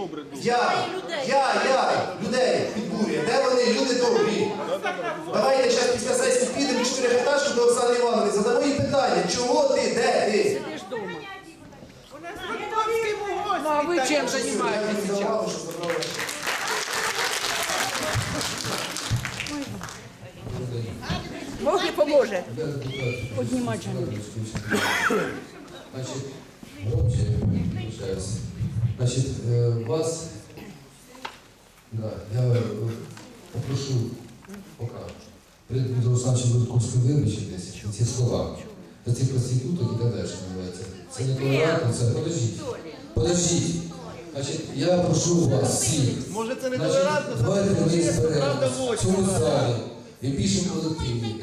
добре. Я, я, я, людей підбурює. Де вони, люди добрі? Давайте зараз після сесії підемо чотири гектарки до Оксани Івановни. Задамо їй питання, чого ти, де ти? Ну а вы чем Я занимаетесь сейчас? Бог не поможе. Поднимать же. Значит, получается. Значит, э, вас, да, я э, попрошу пока. Перед Дмитром Олександровичем Рудковським вибачитись ці слова, за ці проституток і так далі, що називається. Це не толерантно, це подождіть. Подождіть. Значить, я прошу вас всіх. Може це не толерантно, давайте ми зберемося в цьому залі і більшому колективі.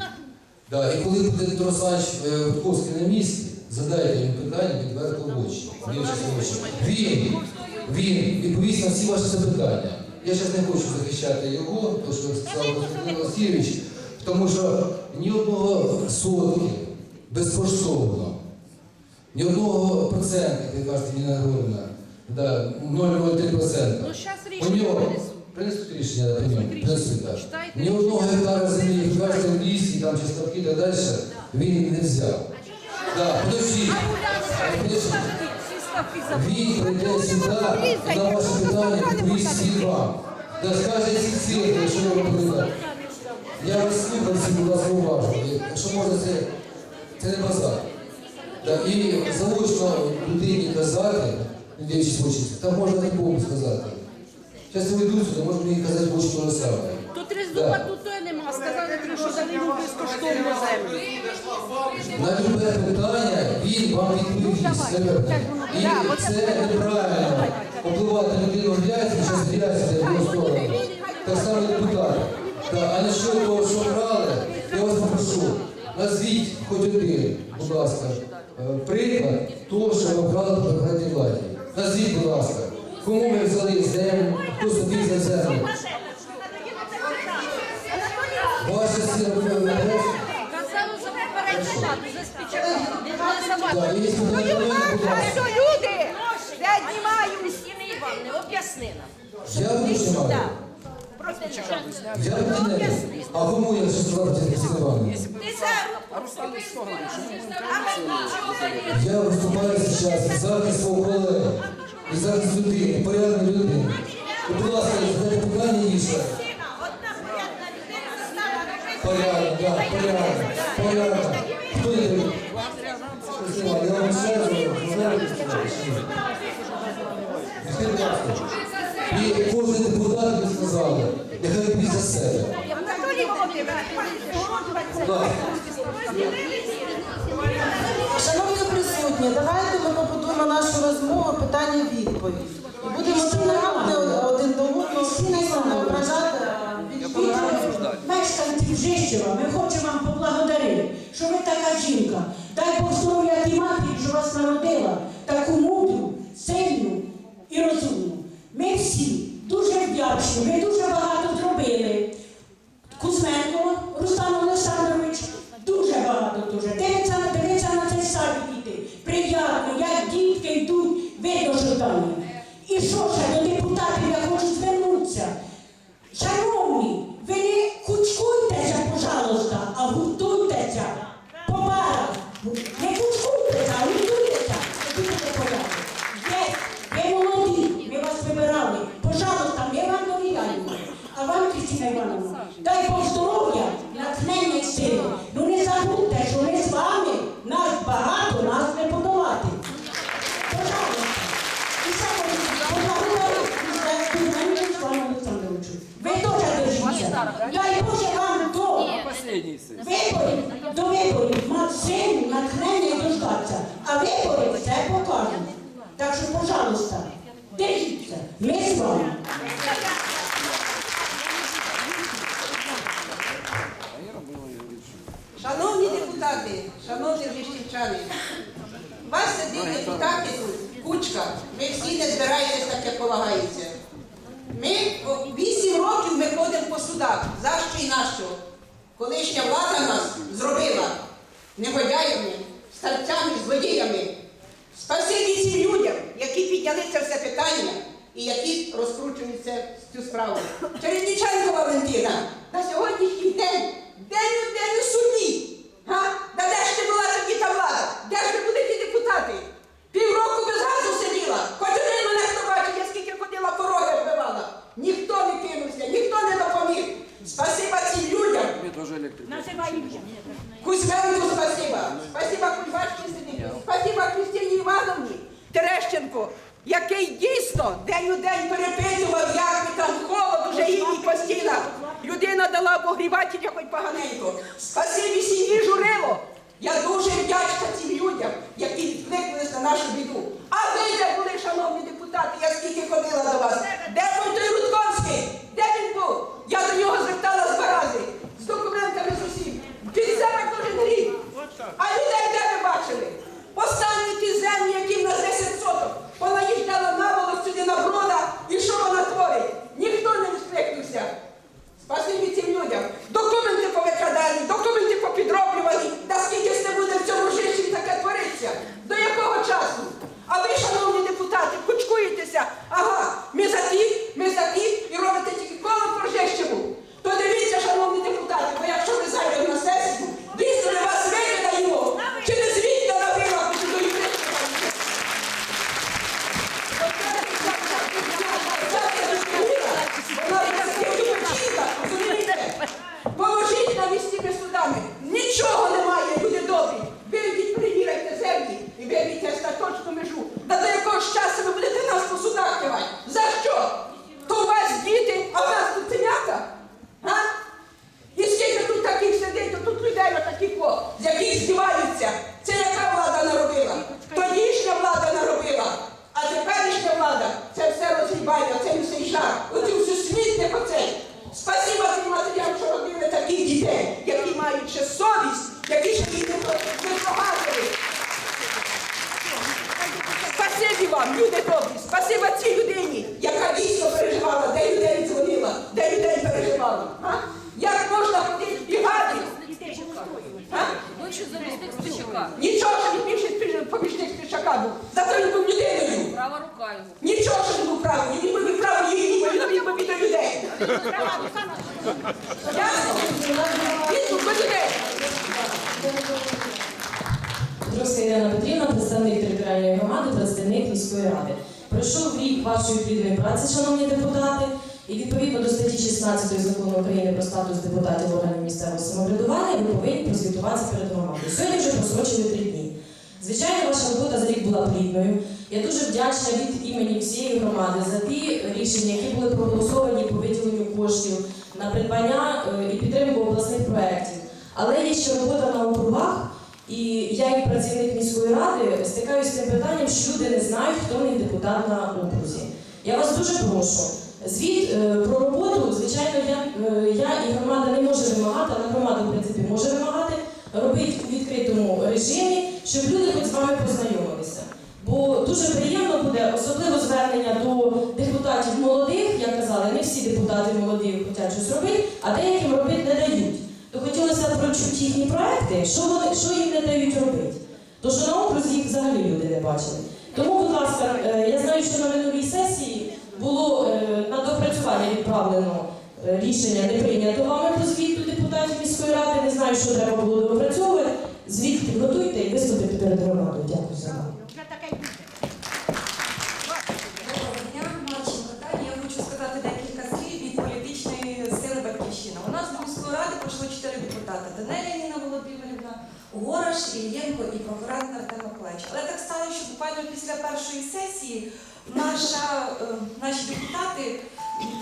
Да, і коли буде Дмитро Олександрович Рудковський на місці, задайте йому питання відверто в очі. Він, він відповість на всі ваші запитання. Я зараз не хочу захищати його, то що сказав Константин Олексійович, тому що ні одного сотки безкоштовно, ні одного процента, як кажете, Ніна Григорівна, да, 0,03%. Ну, щас У рішення нього принесуть. принесуть рішення, да, приймемо. принесуть, так. Читайте Ні одного гектара землі, як кажете, в лісі, там чи ставки і так далі, він не взяв. Всі ставки забули. Він прийде сюди, на ваше питання відповість всім вам. Да скаже ці цифри, що ви робите. Я вас слухав всі, будь ласка, уважно. Якщо можна, це, це не базар. Так, і заочно людині казати, не дивлячись в очі, там можна нікому сказати. Зараз я вийду сюди, можна мені казати ж саме. Тут Рездуба, тут що йому безкоштовну землю. На любе питання він вам відповість. наверное. І це неправильно. Попливати людину в грязь, і зараз грязь в сторону. Так само депутат. А на що того, що брали, я вас попрошу, назвіть хоч один, будь ласка, е, приклад того, що ви брали при граді владі. Назвіть, будь ласка, кому ми взяли землю, хто собі за землю. Ваша сила Казали за попередню плату, за спічака. Не Так, є питання, будь ласка. Що люди? Я знімаю. Кристина Івановна, об'ясни нам. Я не А кому я ще сказав, Івановна? Ти за Я виступаю зараз за захист свого колеги і захист людини, порядної людини. І, будь ласка, задайте питання інше. Порядно, так, порядно, порядно. І кожен депутат ви сказали, нехай відповість за себе. Шановні присутні, давайте ми побудуємо нашу розмову питання відповідь. І будемо один до одного, всі не ображати. Мешканців Жищева, ми хочемо вам поблагодарити, що ви така жінка. Дай Бог здоров'я тій матері, що вас народила, таку мудру, сильну і розумну. Ми всі дуже вдячні, ми дуже багато зробили. Кузьменко Терещенко, який дійсно день у день перепитував, як там холод уже її по. Людина дала обогрівателя хоч поганенько. Спасибі сім'ї Журило. Я дуже вдячна цим людям, які відкликнулись на нашу біду. А ви де були, шановні депутати, я скільки ходила до вас? Де був той Рудковський? Де він був? Я до нього зверталась два рази. З документами з усім. Під себе кожен рік. А людей де ви бачили? Останні ті землі, які в нас 10 соток. Вона їжджала наволоч сюди на брода. І що вона творить? Ніхто не відкликнувся. Спасибі цим людям. Документи повикрадані, документи попідроблювані. Та скільки буде в цьому житті таке твориться? До якого часу? А ви, шановні депутати, кучкуєтеся. Ага, ми за ті, ми за ті і робите тільки коло поржещеву. То дивіться, шановні депутати, бо якщо ви зайдете на сесію, дійсно ми вас викидаємо. Через вікна на вилах чи до юристів. Поможіть нам із цими судами. Нічого немає, люди добрі. Ви йдіть перевіряйте землі і вибійте остаточну межу. Та до якого ж часу ви будете нас по судах тягати? За що? То у вас діти, а у нас цуценята? А? І скільки тут таких сидить, то тут людей отаких, о, з яких здіваються. Це яка влада наробила? Тодішня влада наробила. А теперішня влада це все розгрібає, оцей всей жар, оцю всю смітник оцей. Спасибо тим матерям, що родили таких дітей, які мають ще совість, які ще їх не погасили. Спасибі вам, люди добрі, спасибо цій людині, яка дійсно переживала, де людей дзвонила, де людей переживала. А? Як можна ходити бігати? А? Бивший замісник Стечука. Нічого, що він більше спі- помічник Спішака був. Зато він був людиною. Права рука його. Нічого, що він був правий. Він був правий, він був він був до людей. Ясно? Він був до людей. Друзька Ірина Петрівна, представник територіальної громади, представник міської ради. Пройшов рік вашої праці, шановні депутати, і відповідно до статті 16 закону України про статус депутатів органів місцевого самоврядування ви повинні прозвітуватися перед громадою. Сьогодні вже просрочили три дні. Звичайно, ваша робота за рік була плідною. Я дуже вдячна від імені всієї громади за ті рішення, які були проголосовані по виділенню коштів на придбання е, і підтримку обласних проєктів. Але є ще робота на округах. І я, як працівник міської ради, стикаюся з тим питанням, що люди не знають, хто них депутат на окрузі. Я вас дуже прошу. Звіт е, про роботу, звичайно, я, е, я і громада не може вимагати, але громада, в принципі, може вимагати робити у відкритому режимі, щоб люди хоч з вами познайомилися. Бо дуже приємно буде, особливо звернення до депутатів молодих, я казала, не всі депутати молоді хочуть щось робити, а деяким робити не дають. То хотілося б прочути їхні проекти, що вони що їм не дають робити. То що на окрузі їх взагалі люди не бачили. Тому, будь ласка, е, я знаю, що на минулій сесії було е, на допрацювання відправлено е, рішення не прийнято вами про звіт до депутатів міської ради. Не знаю, що треба було доопрацьовувати. Звіт підготуйте і виступите перед громадою. Дякую за увагу. Депутати: Данеля Ніна Володимирівна, Гораш, Ільєнко і прокурант Артем Але так стало, що буквально після першої сесії наша, е, наші депутати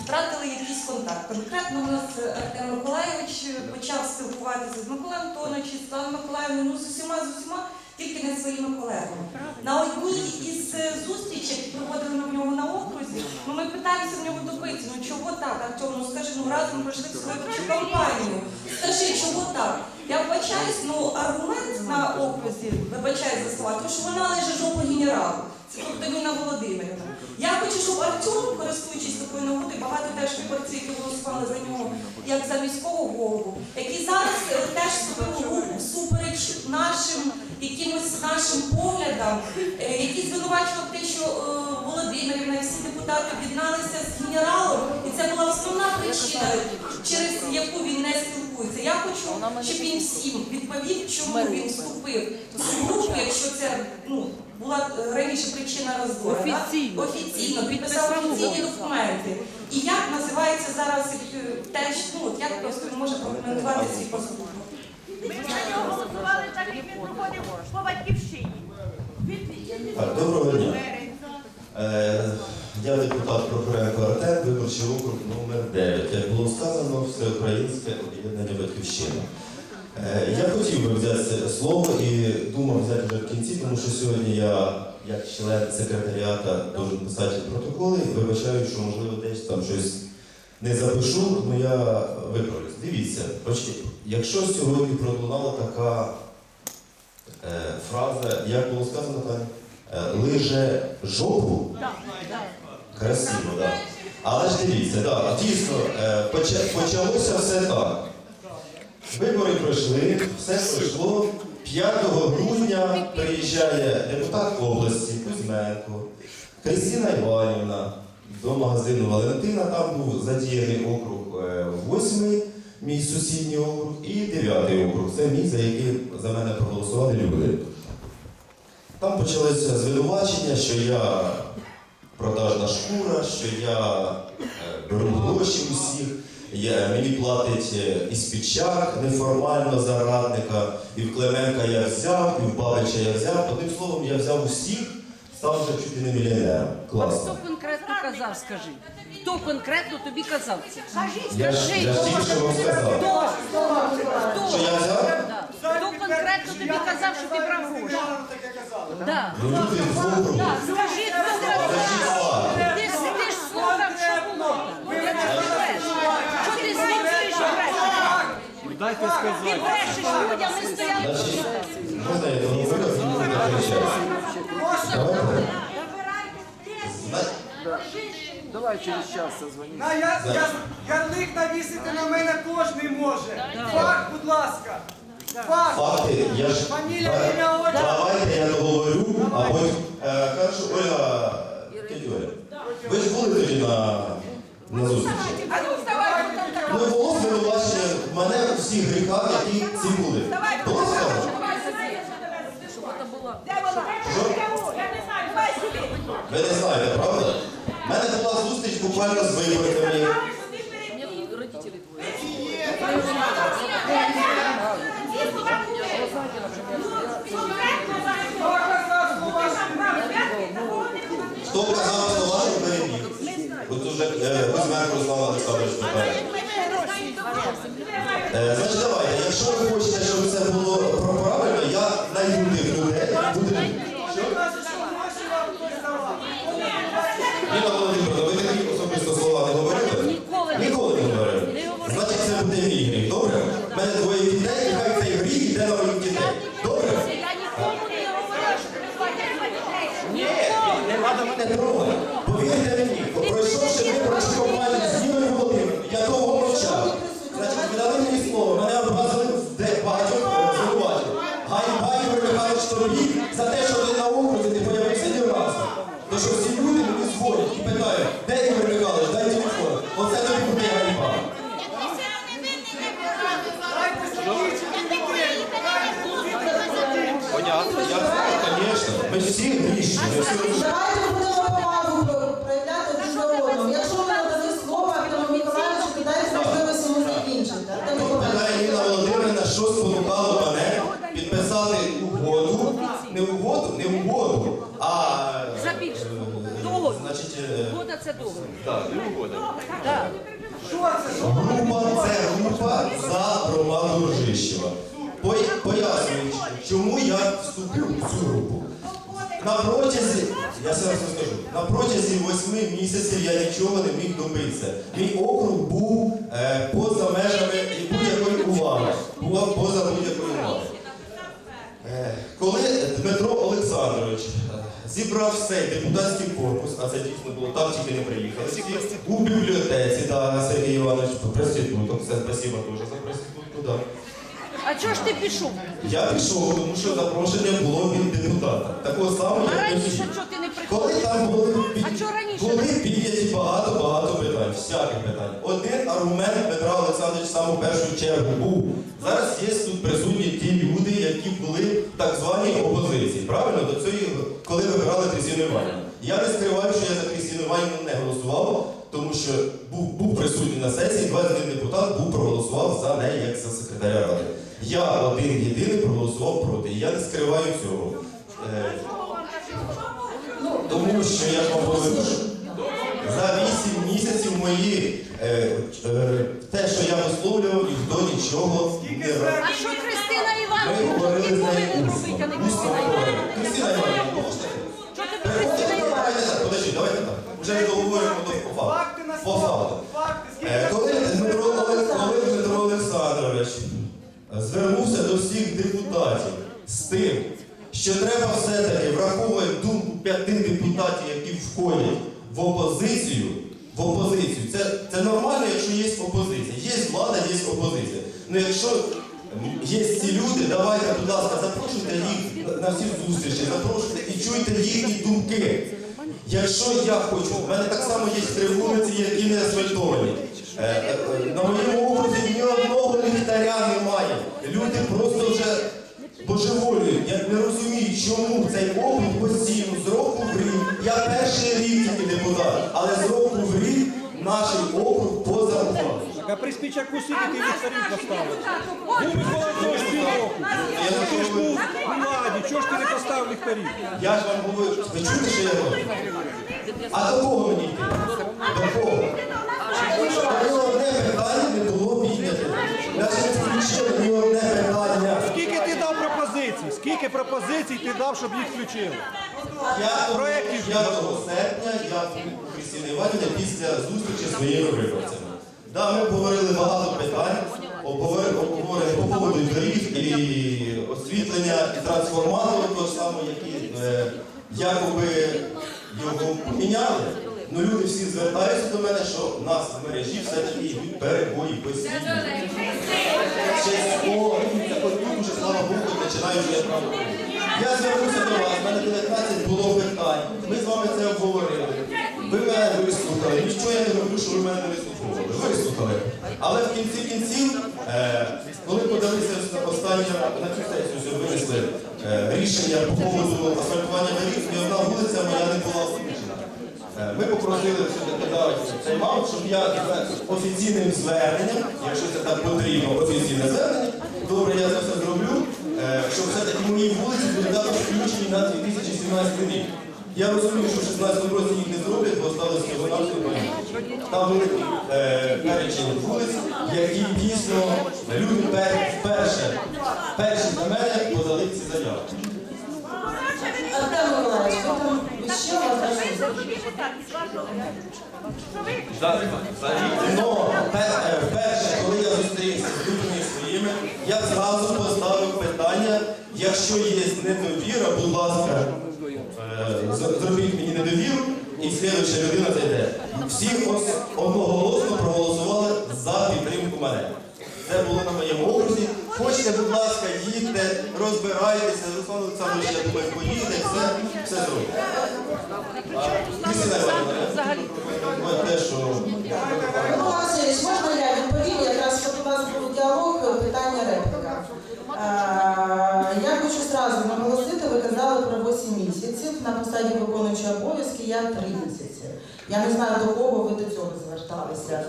втратили якийсь контакт. Конкретно у нас Артем Миколайович почав спілкуватися з Миколаєм Антоновичем, з Миколаєвною, ну з усіма, з усіма, тільки не своїми колегами. На одній із е, зустрічей, які проводили ми в нього на окрузі, ну ми питаємося в нього добитися, ну чого так, Артем, ну скажи, ну разом пройшли в свою компанію. Скажи, чого так? Я вбачаюсь, ну аргумент на окрузі, вибачаю за слова, тому що вона лежить жопу генералу. Це тобто Ніна Володимирівна. Я хочу, щоб Артем, користуючись такою нагодою, багато теж виборців, які голосували за нього, як за міського голову, які зараз е, теж супереч нашим якимось нашим поглядам, е, які звинувачували те, що е, Володимирівна і всі депутати об'єдналися з генералом, і це була основна причина, через яку він не спілкується. Я хочу, щоб він всім відповів, чому він вступив в цю групу, якщо це ну, була е, раніше причина розбору. Офіційно. Офіційно, підписав офіційні документи. І як називається зараз е, теж, ну, от як просто може прокоментувати свій поступок? Ми за нього голосували так, як він проходив по батьківщині. Доброго дня. Е, Я депутат Прокуренко Артем, виборчий округ номер 9. Як було сказано, всеукраїнське об'єднання Батьківщина. Е, Я хотів би взяти слово і думав взяти вже в кінці, тому що сьогодні я, як член секретаріата, должен писати протоколи і вибачаю, що можливо десь там щось не запишу, тому я виправлюсь. Дивіться, якщо сьогодні пролунала така е, фраза, як було сказано, Таня? Е, лиже жопу. Красиво, так. Да. Але ж дивіться, да, дійсно, е, почалося все так. Вибори пройшли, все пройшло. 5 грудня приїжджає депутат області Кузьменко, Кристина Іванівна до магазину Валентина. Там був задіяний округ 8, мій сусідній округ, і 9 округ. Це мій, за який за мене проголосували люди. Там почалися звинувачення, що я продажна шкура, що я е, беру гроші усіх, я, мені платить е, Іспічак неформально за радника, і в Клименка я взяв, і в Бабича я взяв. Одним словом, я взяв усіх, став вже чуть не мільйонером. Класно. Хто конкретно казав, скажи? Хто конкретно тобі казав це? Я ж я ж тільки що вам сказав. Хто? Що я взяв? Конкретно тобі казав, що ти брав гроші? Да. Ну, округу. Да. Скажи, хто Покажіть казав? факти. Ти сидиш слухав, що було ти? Що ти змінюєш Дайте сказати. Ти брешеш людям, ми стояли. Можна я ви будете кричати? Давайте. Давай через час созвонимо. На, я, я, ярлик навісити на мене кожен може. Факт, будь ласка. Факт. Факти, я ж Фамілія, ім'я, отче. давайте я договорю, а потім е, хорошо, Ольга тетя Оля, ви ж були тоді на, на зустрічі. А ну вставай, хто там так. Ну було звинувачення в мене у всіх гріхах, які ці були. Було сказано? Де вона? Я не знаю, давай сюди. Ви не знаєте, правда? У мене була зустріч буквально з виборцями. Хто казав слова, що переміг? От уже Кузьменко Руслан Олександрович. Е, Значить, давайте, якщо ви хочете, щоб це було правильно, я найду Тобі за те, що ти на окрузі не появився ні разу. То що всі люди мені дзвонять і питають, де Ігор Михайлович, дай телефон. Оце тобі буде ганьба. Понятно, я звісно. Ми всі грішні, ми всі грішні. На протязі восьми місяців я нічого не міг добитися. Мій округ був е, поза межами і будь-якої уваги. Був поза будь-якої уваги. Е, Коли Дмитро Олександрович е, зібрав цей депутатський корпус, а це дійсно було там, тільки не приїхали. всі, У бібліотеці, да, Сергій Іванович, проституток, це спасибо дуже за проститутку, да. А чого ж ти пішов? Я пішов, тому що запрошення було від депутата. Такого самого, А раніше чого ти Коли там були, були підняті багато-багато питань, всяких питань. Один аргумент Петра Олександровича саме в першу чергу був. Зараз є тут присутні ті люди, які були в так званій опозиції. Правильно? До цієї, коли вибирали Крістіну Іванівну. Я не скриваю, що я за Крістіну Іванівну не голосував, тому що був, був присутній на сесії, 21 депутат був проголосував за неї як за секретаря ради. Я один єдиний проголосував проти. Я не скриваю цього. Тому що я ж за 8 місяців мої е, е, те, що я висловлював, ніхто нічого не робив. А що Христина Ми говорили з нею усно. Христина. Івановна? Давайте так, подожди, давайте так. Вже не договоримо до по факту. По факту. Е, Коли Дмитро, коли Дмитро Олександрович звернувся до всіх депутатів з тим, що треба все-таки враховувати думку п'яти депутатів, які входять в опозицію, в опозицію. Це, це нормально, якщо є опозиція. Є влада, є опозиція. Ну якщо є ці люди, давайте, будь ласка, запрошуйте їх на- всі зустрічі, запрошуйте і чуйте їхні думки. Якщо я хочу, в мене так само є три вулиці, які не асфальтовані. Е, е, На моєму окрузі ні одного ліхтаря немає. Люди просто вже божеволюють. Я не розумію, чому цей округ постійно але з року в рік наш округ позарахований. А при спічаку скільки ти ліхтарів поставив? Був Микола півроку. Ти ж був у владі, чого ж ти не поставив ліхтарів? Я ж вам говорю, ви чуєте, що я говорю? А до кого мені йти? До кого? Ні одне питання не було підняте. Навіть не включили ні одне питання. Скільки ти дав пропозицій? Скільки пропозицій ти дав, щоб їх включили? Я Проєктів 5 серпня я у Христини Іванівни після зустрічі з своїми виборцями. Да, ми обговорили багато питань, обговорили по поводу доріг і освітлення, і трансформатору того самого, які е, якоби його поміняли. Ну люди всі звертаються до мене, що в нас в мережі все-таки йдуть перебої постійно. Через? Так от тут вже, слава Богу, починаю вже я правду. Я звернувся до вас, в мене 19 було питань. Ми з вами це обговорили. Ви мене вислухали. Нічого я не роблю, що ви мене не вислуховували. Вислухали. Але в кінці кінців, е, коли подалися останні на цю сесію, винесли е, рішення по поводу асфальтування доріг, ні одна вулиця моя не була включена. Е, Ми попросили мав, щоб я офіційним зверненням, якщо це так потрібно, офіційне звернення, добре, я це все е, щоб все-таки мої вулиці були дати включені на 2017 рік. Я розумію, що в 16 році їх не зроблять, бо сталося навсього Там великий е, перечень вулиць, які дійсно люди вперше, перші за мене подали ці заяви. Но пе- е, вперше, коли я зустрівся з людьми своїми, я зразу поставив питання, якщо є недовіра, будь ласка, е, зробіть мені недовіру, і слідуюча людина зайде. Всі одноголосно проголосували за підтримку мене. Це було на моєму окрузі. Хочете, будь ласка, їдьте, розбирайтеся. Руслан Олександрович, я думаю, поїде, все, все зробить. А, Кристина те, що можна я нас був діалог, питання репліка. Е, Я хочу зразу наголосити, ви казали про 8 місяців. На посаді виконуючого обов'язки я 3 місяці. Я не знаю, до кого ви до цього зверталися.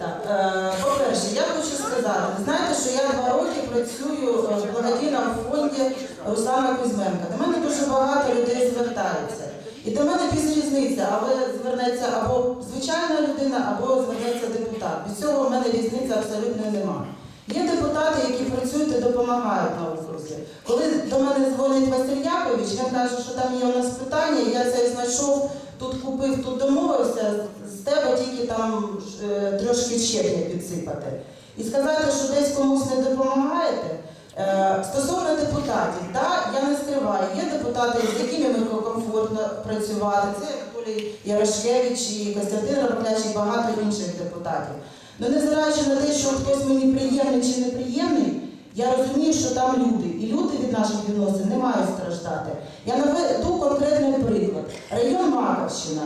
Е, по-перше, я хочу сказати, ви знаєте, що я два роки працюю е, в благодійному фонді Руслана Кузьменка. До мене дуже багато людей звертаються. І до мене без різниці, але звернеться або звичайна людина, або звернеться депутат. Від цього в мене різниці абсолютно немає. Є депутати, які працюють і допомагають на окрузі. Коли до мене дзвонить Василь Якович, він каже, що там є у нас питання, я це знайшов, тут купив, тут домовився, з тебе тільки там е, трошки щебня підсипати. І сказати, що десь комусь не допомагаєте. Е, Стосовно депутатів, да, я не скриваю, є депутати, з якими ми комфортно працювати. Це Анатолій Ярошкевич і Костянтин Рабляч і багато інших депутатів. Ну, незважаючи на те, що хтось мені приємний чи неприємний, Я розумію, що там люди, і люди від наших відносин не мають страждати. Я наведу конкретний приклад. Район Маковщина.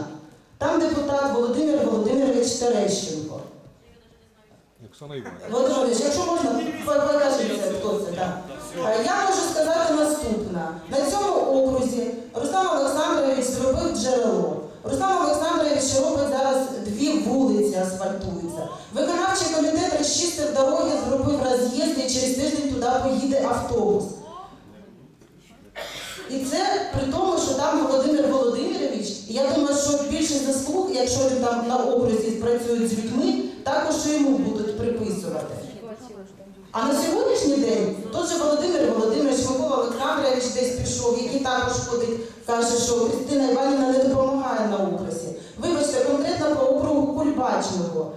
Там депутат Володимир Володимирович Терещенко. Оксана Іванівна. Володимир Володимирович, якщо можна, по- покажіть, хто це. Так. Е, Я можу сказати наступне. На цьому окрузі Руслан Олександрович зробив джерело. Руслан Олександрович робить зараз дві вулиці асфальтуються. Виконавчий комітет розчистив дороги, зробив роз'їзд і через тиждень туди поїде автобус. І це при тому, що там Володимир Володимирович, я думаю, що більше заслуг, якщо він там на окрузі працює з людьми, також йому будуть приписувати. А на сьогоднішній день той же Володимир Володимирович Микола Олександрович десь пішов, який також ходить, каже, що Христина Іванівна не допомагає на Украсі. Вибачте, конкретно по округу Кульбачного.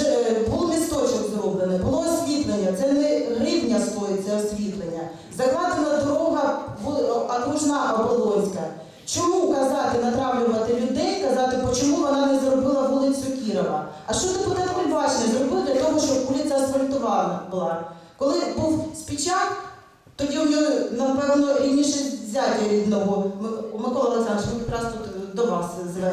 Е, Був місточок зроблений, ስለ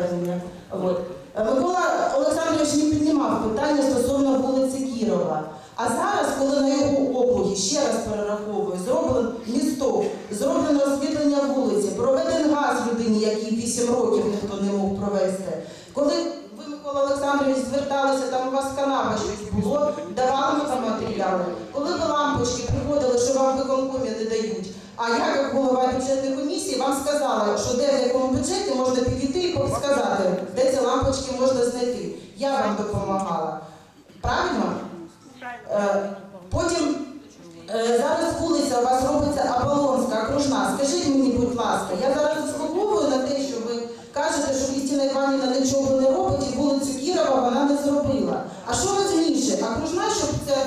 Я вам допомагала. Правильно? Е, Потім е, зараз вулиця у вас робиться Аполлонська, окружна. Скажіть мені, будь ласка, я зараз заслуговую на те, що ви кажете, що Кристина Іванівна нічого не робить і вулицю Кірова вона не зробила. А що важніше, окружна, щоб це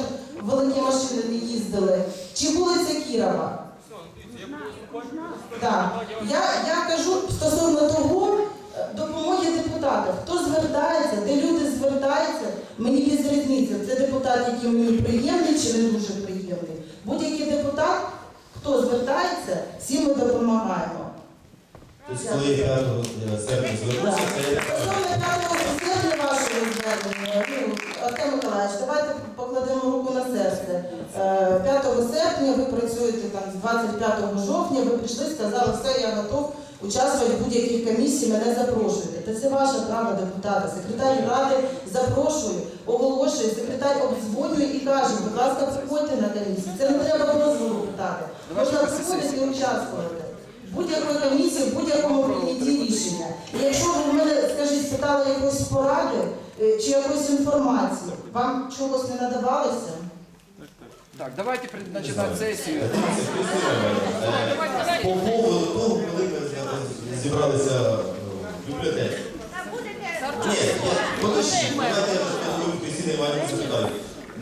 великі машини не їздили, чи вулиця Кірова? Так. Я, я кажу стосовно того допомоги. Хто звертається, де люди звертаються, мені без різниці. Це депутат, який мені приємний чи не дуже приємний. Будь-який депутат, хто звертається, всі ми допомагаємо. Тобто, коли 5 серпня звернувся, це Стосовно п'ятого серпня вашого звернення, ну, Артем Миколаївич, давайте покладемо руку на серце. Е, 5 серпня ви працюєте там з 25 жовтня, ви прийшли, сказали, все, я готов участвувати в будь-якій комісії, мене запрошуєте. Та це ваше право депутата. Секретар ради запрошує, оголошує, секретар обдзвонює і каже, будь ласка, приходьте на комісію. Це не треба дозволу питати. Можна приходити і участвувати. Будь-якої комісії, в будь-якому прийнятті рішення. І якщо ви в мене, скажіть, спитали якоїсь поради е, чи якоїсь інформації, вам чогось не надавалося? Так, давайте починати сесію. По поводу того, коли ми зібралися в бібліотеці. Ні, я, подожди, давайте я Кристина запитаю.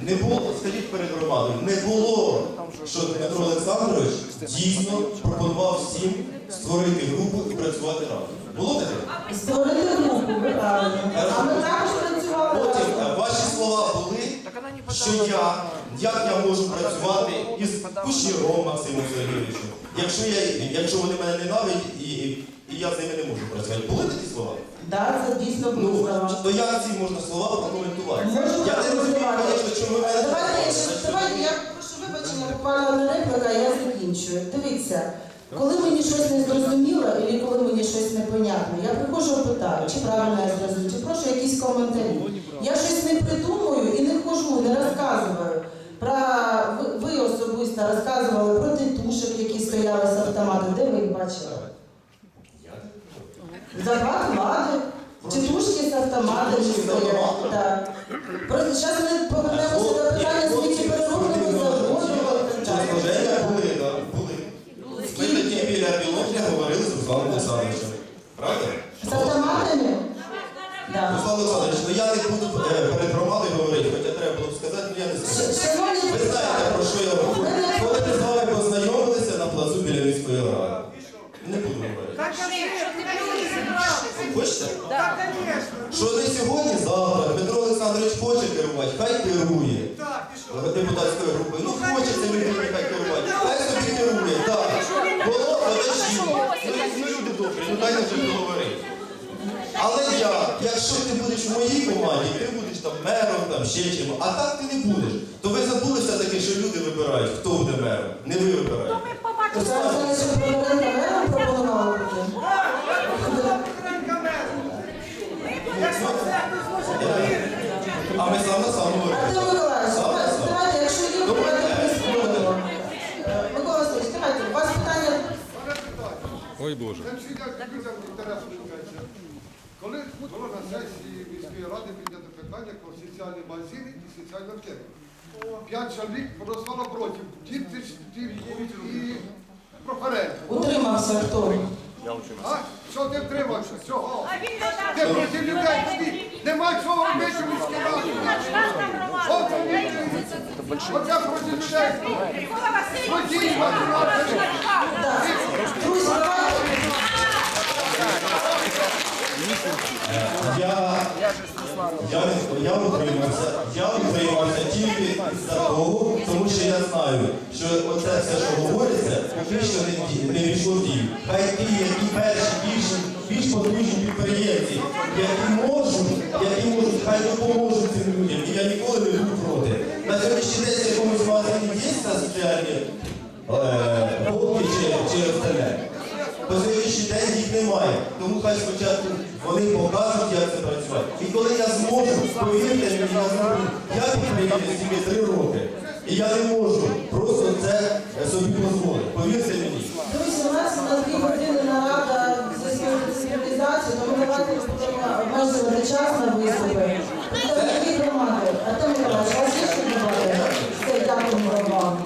Не було, скажіть перед громадою, не було, що Дмитро Олександрович дійсно пропонував всім створити групу і працювати разом. Було таке? Створити групу, ви правильно. А ми також працювали Потім е, ваші слова були, що я, як я можу працювати із Кушніром Максимом Сергійовичем, якщо, я, якщо вони мене ненавидять і, і я з ними не можу працювати. Були такі слова? Так, це дійсно Ну, слова. то як ці можна слова прокоментувати? Можу Я не розумію, звісно, чому ви мене Давайте, давайте, я прошу вибачення, буквально репліка, я закінчую. Дивіться, коли мені щось не зрозуміло, або коли мені щось непонятно, я приходжу і питаю, чи правильно я зрозумію, чи прошу якісь коментарі. Я щось не придумую і не хожу, не розказую. Про ви, особисто розказували про тітушок, які стояли з автоматом. Де ви їх бачили? Захват влади. Тітушки з автоматами стоять. Так. Просто зараз ми повернемося до питання сміттєпереробного заводу. Служення були, так, були. Ми тоді біля Біловня говорили з Русланом Олександровичем. Правда? З автоматами? Руслан Олександрович, ну я не буду е, перед громадою говорити, хоча треба було б сказати, ну я не скажу. Шановні Що не сьогодні, завтра Дмитро Олександрович хоче керувати, хай керує. Так, і що? депутатської групи. Ну хоче це людина хай керувати. Хай собі керує, так. Було, подожди. Ну, ну люди добрі, ну дайте вже договорити. Але я, якщо ти будеш в моїй команді, ти будеш там мером, там ще чим, а так ти не будеш. То ви забули все-таки, що люди вибирають, хто буде мером. Не ви вибираєте. Руслан Олександрович Бондаренко А ми сам на сам говоримо. Артем Миколаївич, Сам на сам. давайте, якщо є, давайте прискоримо. Микола Васильович, давайте, у вас питання Ой Боже. Коли було на сесії міської ради підняти питання про соціальні магазини і соціальну аптеку. П'ять чоловік голосувало проти. Діти і проференти. утримався хто? А? Що ти втримався? Чого? Ти проти людей. Нема чого робити в міській раді. От. Оце проти людей. Я, я, я утримався, я утримався тільки за того, тому що я знаю, що оце все, що говориться, фактично не, не війшло в дію. Хай ті, які перші, більш, більш потужні підприємці, які можуть, ніколи не буду проти. На сьогоднішній день якомусь магазині є соціальні е, голки чи, остальне. По сьогоднішній день їх немає. Тому хай спочатку вони покажуть, як це працює. І коли я зможу, повірте я зможу. Я підприємець тільки три роки. І я не можу просто це собі дозволити. Повірте мені. Друзі, у нас на дві години нарада зі спеціалізацією, тому давайте будемо обмежувати час на виступи. Такі громади. Артем Миколаївич, у вас є що додати? Все, дякуємо вам.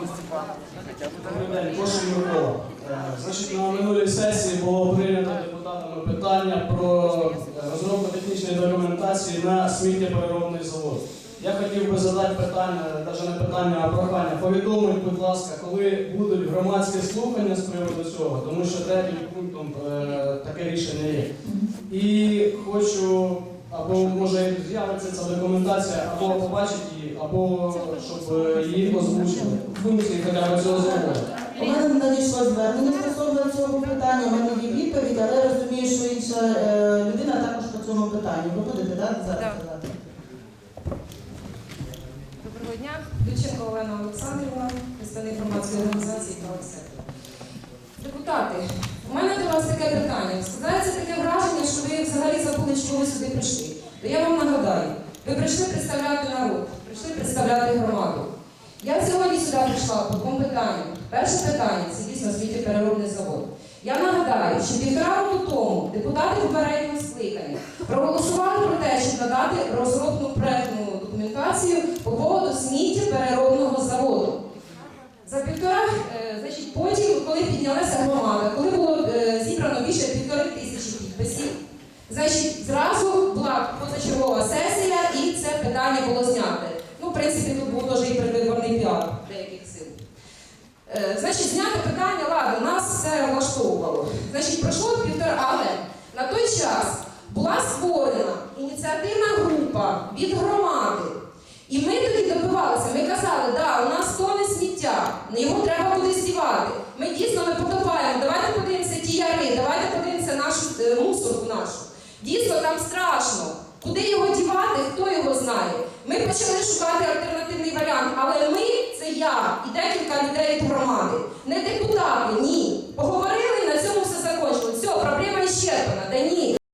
Добрий день, Кошин Микола. Е, Значить, на минулій сесії було прийнято депутатами питання про е, розробку технічної документації на сміттєпереробний завод. Я хотів би задати питання, навіть не питання, а прохання. Повідомить, будь ласка, коли будуть громадські слухання з приводу цього, тому що третім пунктом е, таке рішення є. І хочу, або може з'явиться ця документація, або побачити її, або щоб е, її озвучили. Функції хоча б цього заводу. У мене надійшло звернення стосовно цього питання, у мене є відповідь, але я розумію, що інша е, людина також по цьому питанню. Ви будете так, зараз казати? Доброго дня, Дученко Олена Олександрівна, представник громадської організації «Правий. Депутати, у мене до вас таке питання. Складається таке враження, що ви взагалі забули, чого ви сюди прийшли. То я вам нагадаю, ви прийшли представляти народ, прийшли представляти громаду. Я сьогодні сюди прийшла по двом питанням. Перше питання це дійсно сміттєпереробний завод. Я нагадаю, що півтора року тому депутати попереднього скликання проголосували про те, щоб надати розробну проектну документацію по поводу сміттєпереробного